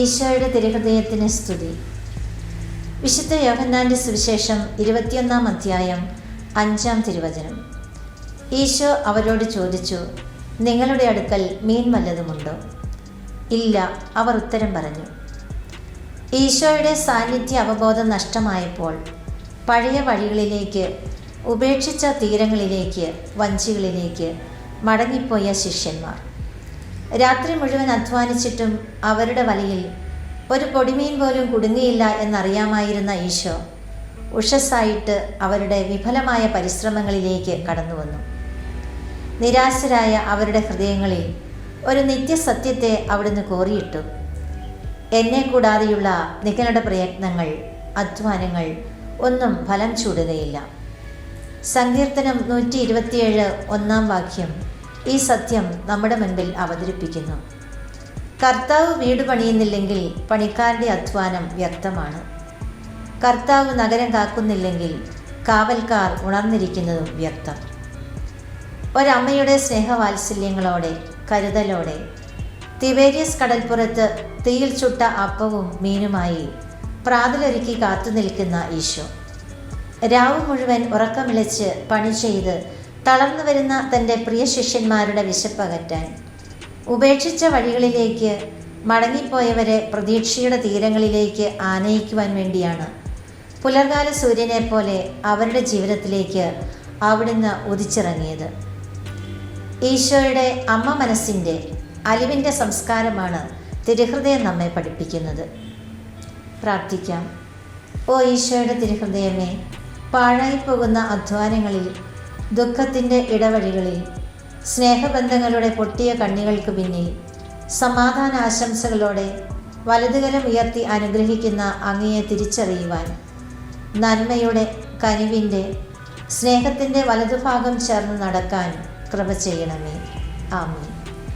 ഈശോയുടെ തിരുഹൃദയത്തിന് സ്തുതി. വിശുദ്ധ യോഹന്നാന്റെ സുവിശേഷം ഇരുപത്തിയൊന്നാം അധ്യായം അഞ്ചാം തിരുവചനം. ഈശോ അവരോട് ചോദിച്ചു നിങ്ങളുടെ അടുക്കൽ മീൻ വല്ലതുമുണ്ടോ? ഇല്ല അവർ ഉത്തരം പറഞ്ഞു. ഈശോയുടെ സാന്നിധ്യ അവബോധം നഷ്ടമായപ്പോൾ പഴയ വഴികളിലേക്ക് ഉപേക്ഷിച്ച തീരങ്ങളിലേക്ക് വഞ്ചികളിലേക്ക് മടങ്ങിപ്പോയ ശിഷ്യന്മാർ. രാത്രി മുഴുവൻ അധ്വാനിച്ചിട്ടും അവരുടെ വലയിൽ ഒരു പൊടിമീൻ പോലും കുടുങ്ങിയില്ല എന്നറിയാമായിരുന്ന ഈശോ ഉഷസ്സായിട്ട് അവരുടെ വിഫലമായ പരിശ്രമങ്ങളിലേക്ക് കടന്നു വന്നു നിരാശരായ അവരുടെ ഹൃദയങ്ങളിൽ ഒരു നിത്യസത്യത്തെ അവിടുന്ന് കോറിയിട്ടു. എന്നെ കൂടാതെയുള്ള നിങ്ങളുടെ പ്രയത്നങ്ങൾ അധ്വാനങ്ങൾ ഒന്നും ഫലം ചൂടുകയില്ല. സങ്കീർത്തനം നൂറ്റി ഇരുപത്തിയേഴ് ഒന്നാം വാക്യം ഈ സത്യം നമ്മുടെ മുൻപിൽ അവതരിപ്പിക്കുന്നു. കർത്താവ് വീട് പണിയുന്നില്ലെങ്കിൽ പണിക്കാരുടെ അധ്വാനം വ്യക്തമാണ് കർത്താവ് നഗരം കാക്കുന്നില്ലെങ്കിൽ കാവൽക്കാർ ഉണർന്നിരിക്കുന്നതും വ്യക്തം ഒരമ്മയുടെ സ്നേഹവാത്സല്യങ്ങളോടെ കരുതലോടെ. തിബേരിയസ് കടൽപ്പുറത്ത് തീയിൽ ചുട്ട അപ്പവും മീനുമായി പ്രാതലൊരുക്കി കാത്തു നിൽക്കുന്ന ഈശോ. രാവ് മുഴുവൻ ഉറക്കമിളച്ച് പണി ചെയ്ത് തളർന്നു വരുന്ന തന്റെ പ്രിയ ശിഷ്യന്മാരുടെ വിശപ്പകറ്റാൻ. ഉപേക്ഷിച്ച വഴികളിലേക്ക് മടങ്ങിപ്പോയവരെ പ്രതീക്ഷയുടെ തീരങ്ങളിലേക്ക് ആനയിക്കുവാൻ വേണ്ടിയാണ്. പുലർകാല സൂര്യനെ പോലെ അവരുടെ ജീവിതത്തിലേക്ക് അവിടുന്ന് ഉദിച്ചിറങ്ങിയത്. ഈശോയുടെ അമ്മ മനസ്സിന്റെ അലിവിന്റെ സംസ്കാരമാണ് തിരുഹൃദയം നമ്മെ പഠിപ്പിക്കുന്നത്. പ്രാർത്ഥിക്കാം. ഓ ഈശോയുടെ തിരുഹൃദയമേ പാഴായിപ്പോകുന്ന അധ്വാനങ്ങളിൽ ദുഃഖത്തിന്റെ ഇടവഴികളിൽ സ്നേഹബന്ധങ്ങളുടെ പൊട്ടിയ കണ്ണികൾക്ക് പിന്നിൽ സമാധാന ആശംസകളോടെ വലതുകരം ഉയർത്തി അനുഗ്രഹിക്കുന്ന അങ്ങയെ തിരിച്ചറിയുവാൻ നന്മയുടെ കനിവിന്റെ സ്നേഹത്തിന്റെ വലതുഭാഗം ചേർന്ന് നടക്കാൻ കൃപ ചെയ്യണമേ ആമീൻ.